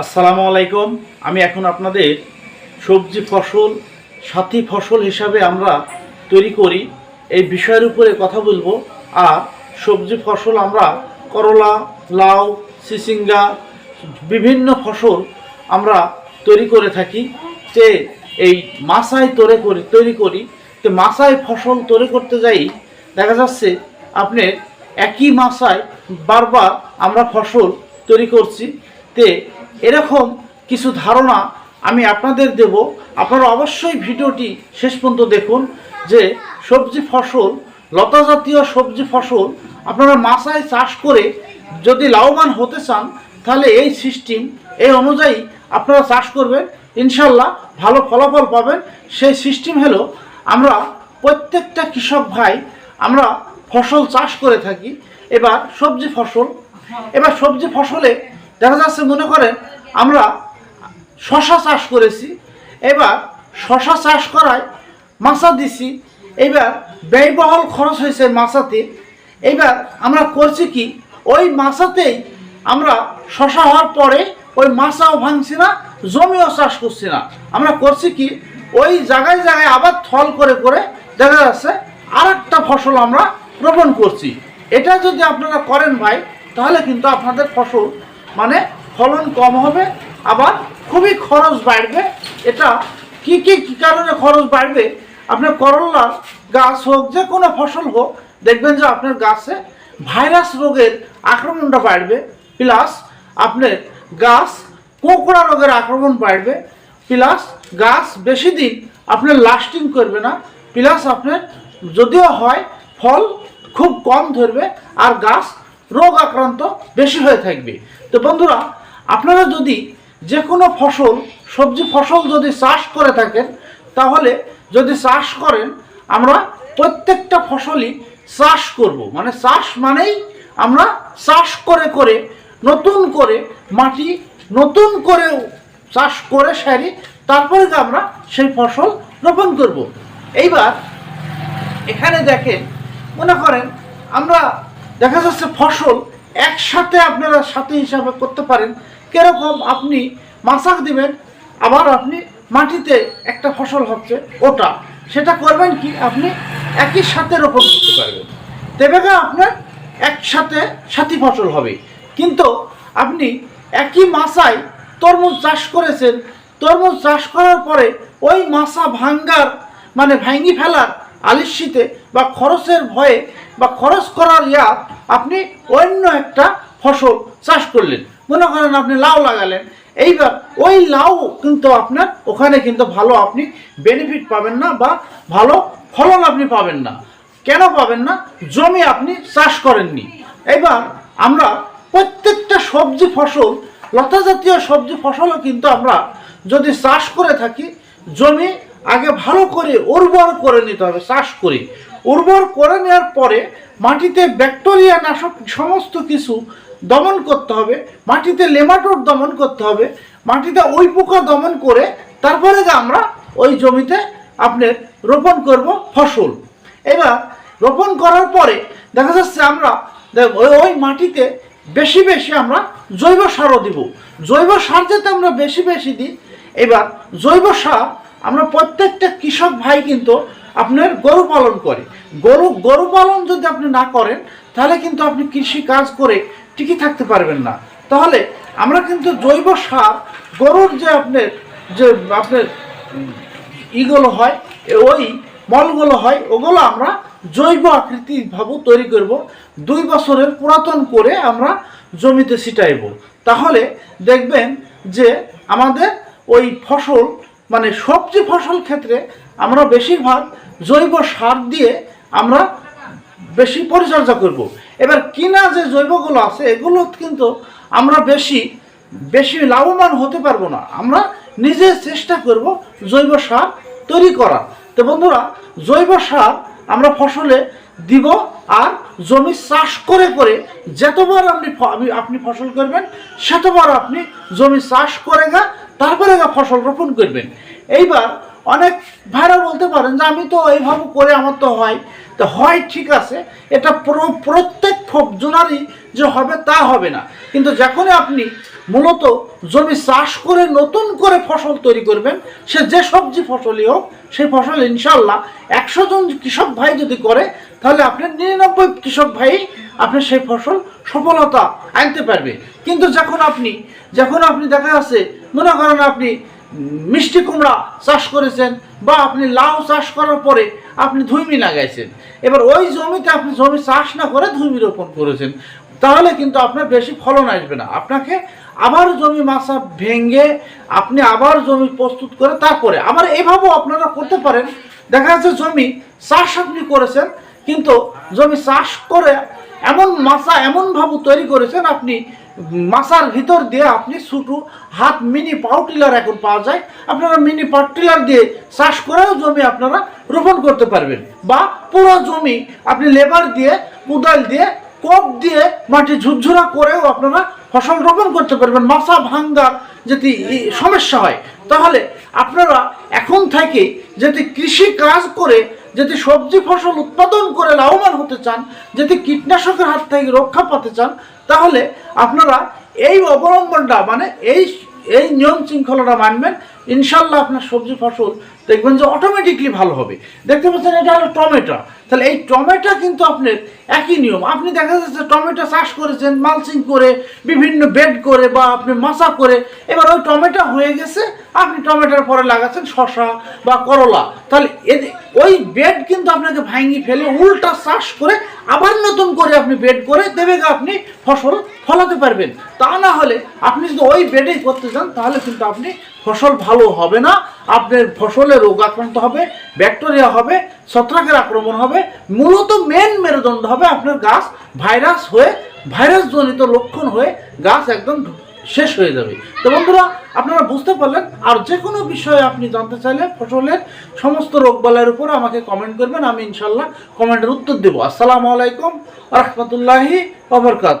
আসসালামু আলাইকুম। আমি এখন আপনাদের সবজি ফসল, সাথী ফসল হিসাবে আমরা তৈরি করি। এই বিষয়ের উপরে কথা বলব। আর সবজি ফসল আমরা করলা, লাউ, সিসিঙ্গা, বিভিন্ন ফসল আমরা তৈরি করে থাকি। যে এই মাসায় তৈরি করি তৈরি করি। তো মাসায় ফসল তৈরি করতে যাই, দেখা যাচ্ছে আপনি একই মাসায় বারবার আমরা ফসল তৈরি করছি। তে এরকম কিছু ধারণা আমি আপনাদের দেব। আপনারা অবশ্যই ভিডিওটি শেষ পর্যন্ত দেখুন যে সবজি ফসল লতা জাতীয় সবজি ফসল আপনারা মাসায় চাষ করে যদি লাভবান হতে চান, তাহলে এই সিস্টেম এই অনুযায়ী আপনারা চাষ করবেন। ইনশাল্লাহ ভালো ফলাফল পাবেন। সেই সিস্টেম হলো আমরা প্রত্যেকটা কৃষক ভাই আমরা ফসল চাষ করে থাকি। এবার সবজি ফসল, এবার সবজি ফসলে দেখা যাচ্ছে, মনে করেন, আমরা শশা চাষ করেছি, এবার শশা চাষ করায় মাছা দিছি, এবার ব্যয়বহুল খরচ হয়েছে মাছাতে, এবার আমরা করছি কি, ওই মাছাতেই আমরা শশা হওয়ার পরে ওই মাছাও ভাঙছি না, জমিও চাষ করছি না। আমরা করছি কি, ওই জায়গায় জায়গায় আবার থল করে করে দেখা যাচ্ছে আর একটা ফসল আমরা রোপণ করছি। এটা যদি আপনারা করেন ভাই, তাহলে কিন্তু আপনাদের ফসল মানে ফলন কম হবে, আবার খুবই খরচ বাড়বে। এটা কি কি, কী কারণে খরচ বাড়বে? আপনার করল্লা গাছ হোক, যে কোনো ফসল হোক, দেখবেন যে আপনার গাছে ভাইরাস রোগের আক্রমণটা বাড়বে, প্লাস আপনার গাছ, কোঁকড়া রোগের আক্রমণ বাড়বে, প্লাস গাছ বেশি দিন আপনার লাস্টিং করবে না, প্লাস আপনার যদিও হয়, ফল খুব কম ধরবে, আর গাছ রোগ আক্রান্ত বেশি হয়ে থাকবে। তো বন্ধুরা, আপনারা যদি যে কোনো ফসল, সবজি ফসল যদি চাষ করে থাকেন, তাহলে যদি চাষ করেন, আমরা প্রত্যেকটা ফসলই চাষ করব। মানে চাষ মানেই আমরা চাষ করে করে, নতুন করে মাটি নতুন করে চাষ করে সারি, তারপরে আমরা সেই ফসল রোপণ করব। এইবার এখানে দেখেন, মনে করেন, আমরা দেখা যাচ্ছে ফসল একসাথে আপনারা সাথে হিসাবে করতে পারেন। কীরকম আপনি মাছাক দিবেন, আবার আপনি মাটিতে একটা ফসল হচ্ছে, ওটা। সেটা করবেন কি? আপনি একই সাথে রোপণ করতে পারবেন। তবে আপনার একসাথে সাথী ফসল হবে। কিন্তু আপনি একই মাছায় তরমুজ চাষ করেছেন, তরমুজ চাষ করার পরে ওই মাছা ভাঙ্গার মানে ভাঙ্গি ফেলার আলিস্যিতে বা খরচের ভয়ে বা খরচ করার ইয়া, আপনি অন্য একটা ফসল চাষ করলেন। মনে করেন আপনি লাউ লাগালেন। এইবার ওই লাউ কিন্তু আপনার ওখানে কিন্তু ভালো আপনি বেনিফিট পাবেন না বা ভালো ফলন আপনি পাবেন না। কেন পাবেন না? জমি আপনি চাষ করেননি। এবার আমরা প্রত্যেকটা সবজি ফসল লতা জাতীয় সবজি ফসলও কিন্তু আমরা যদি চাষ করে থাকি, জমি আগে ভালো করে উর্বর করে নিতে হবে, চাষ করে। উর্বর করে নেওয়ার পরে মাটিতে ব্যাকটেরিয়া নাশক সমস্ত কিছু দমন করতে হবে, মাটিতে লেমাটোর দমন করতে হবে, মাটিতে ওই পোকা দমন করে তারপরে আমরা ওই জমিতে আপনার রোপণ করব ফসল। এবার রোপণ করার পরে দেখা যাচ্ছে আমরা ওই মাটিতে বেশি বেশি আমরা জৈব সারও দিব। জৈব সার যাতে আমরা বেশি বেশি দিই, এবার জৈব সার আমরা প্রত্যেকটা কৃষক ভাই কিন্তু আপনার গরু পালন করে। গরু গরু পালন যদি আপনি না করেন, তাহলে কিন্তু আপনি কৃষি কাজ করে টিকে থাকতে পারবেন না। তাহলে আমরা কিন্তু জৈব সার, গরুর যে আপনার যে আপনার ইগুলো হয়, ওই মলগুলো হয়, ওগুলো আমরা জৈব আকৃতি ভাবে তৈরি করব। দুই বছরের পুরাতন করে আমরা জমিতে ছিটাইব। তাহলে দেখবেন যে আমাদের ওই ফসল মানে সবজি ফসল ক্ষেত্রে আমরা বেশিরভাগ জৈব সার দিয়ে আমরা বেশি পরিচর্যা করব। এবার কিনা যে জৈবগুলো আছে, এগুলো কিন্তু আমরা বেশি বেশি লাভবান হতে পারব না। আমরা নিজে চেষ্টা করব জৈব সার তৈরি করার। তো বন্ধুরা, জৈব সার আমরা ফসলে দিব আর জমি চাষ করে করে যতবার আপনি আপনি ফসল করবেন, সেতবার আপনি জমি চাষ করে গা, তারপরে গা ফসল রোপণ করবেন। এইবার অনেক ভাইরা বলতে পারেন যে, আমি তো এইভাবে করে আমার তো হয়। তো হয় ঠিক আছে, এটা প্র- প্রত্যেক জনারই যে হবে তা হবে না। কিন্তু যখনই আপনি মূলত জমি চাষ করে নতুন করে ফসল তৈরি করবেন, সে যে সবজি ফসলই হোক, সেই ফসল ইনশাল্লাহ একশো জন কৃষক ভাই যদি করে, তাহলে আপনার নিরানব্বই কৃষক ভাই আপনি সেই ফসল সফলতা আনতে পারবে। কিন্তু যখন আপনি যখন আপনি দেখা যাচ্ছে, মনে করেন আপনি মিষ্টি কুমড়া চাষ করেছেন বা আপনি লাউ চাষ করার পরে আপনি ধুইমি লাগাইছেন। এবার ওই জমিতে আপনি জমি চাষ না করে ধুইমি রোপণ করেছেন, তাহলে কিন্তু আপনার বেশি ফলন আসবে না। আপনাকে আবার জমি মাছা ভেঙে আপনি আবার জমি প্রস্তুত করে তারপরে, আবার এভাবেও আপনারা করতে পারেন। দেখা যাচ্ছে জমি চাষ আপনি করেছেন, কিন্তু জমি চাষ করে এমন মাছা এমনভাবে তৈরি করেছেন আপনি মাছার ভিতর দিয়ে আপনি ছোটো হাত মিনি পাওয়ার টিলার এখন পাওয়া যায়। আপনারা মিনি পাওয়ার দিয়ে চাষ করেও জমি আপনারা রোপণ করতে পারবেন। বা পুরো জমি আপনি লেবার দিয়ে, কোদাল দিয়ে, কোপ দিয়ে মাটি ঝুরঝুরা করেও আপনারা ফসল রোপণ করতে পারবেন। মাছা ভাঙ্গার যদি সমস্যা হয়, তাহলে আপনারা এখন থেকে যদি কৃষি কাজ করে যদি সবজি ফসল উৎপাদন করে লাভবান হতে চান, যদি কীটনাশকের হাত থেকে রক্ষা পেতে চান, তাহলে আপনারা এই অবলম্বনটা মানে এই এই নিয়ম শৃঙ্খলাটা মানবেন। ইনশাল্লাহ আপনার সবজি ফসল দেখবেন যে অটোমেটিকলি ভালো হবে। দেখতে পাচ্ছেন এটা হলো টমেটো। তাহলে এই টমেটো কিন্তু আপনার একই নিয়ম। আপনি দেখা যাচ্ছে টমেটো চাষ করেছেন, মালচিং করে, বিভিন্ন বেড করে বা আপনি মাচা করে, এবার ওই টমেটো হয়ে গেছে, আপনি টমেটোর পরে লাগাচ্ছেন শশা বা করলা। তাহলে ওই বেড কিন্তু আপনাকে ভাঙি ফেলে, উল্টা চাষ করে আবার নতুন করে আপনি বেড করে দেবে আপনি ফসল ফলাতে পারবেন। তা না হলে আপনি যদি ওই বেডেই করতে চান তাহলে কিন্তু আপনি ফসল ভালো হবে না। আপনার ফসলে রোগ আক্রান্ত হবে ব্যাকটেরিয়া হবে, ছত্রাকের আক্রমণ হবে, মূলত মেন মেরুদণ্ড হবে আপনার গাছ ভাইরাস হয়ে ভাইরাসজনিত লক্ষণ হয়ে গাছ একদম শেষ হয়ে যাবে। তো বন্ধুরা, আপনারা বুঝতে পারলেন, আর যে কোনো বিষয়ে আপনি জানতে চাইলে ফসলের সমস্ত রোগবালাইয়ের উপর আমাকে কমেন্ট করবেন, আমি ইনশাল্লাহ কমেন্টের উত্তর দেবো। আসসালামু আলাইকুম রহমতুল্লাহি ওবরকাত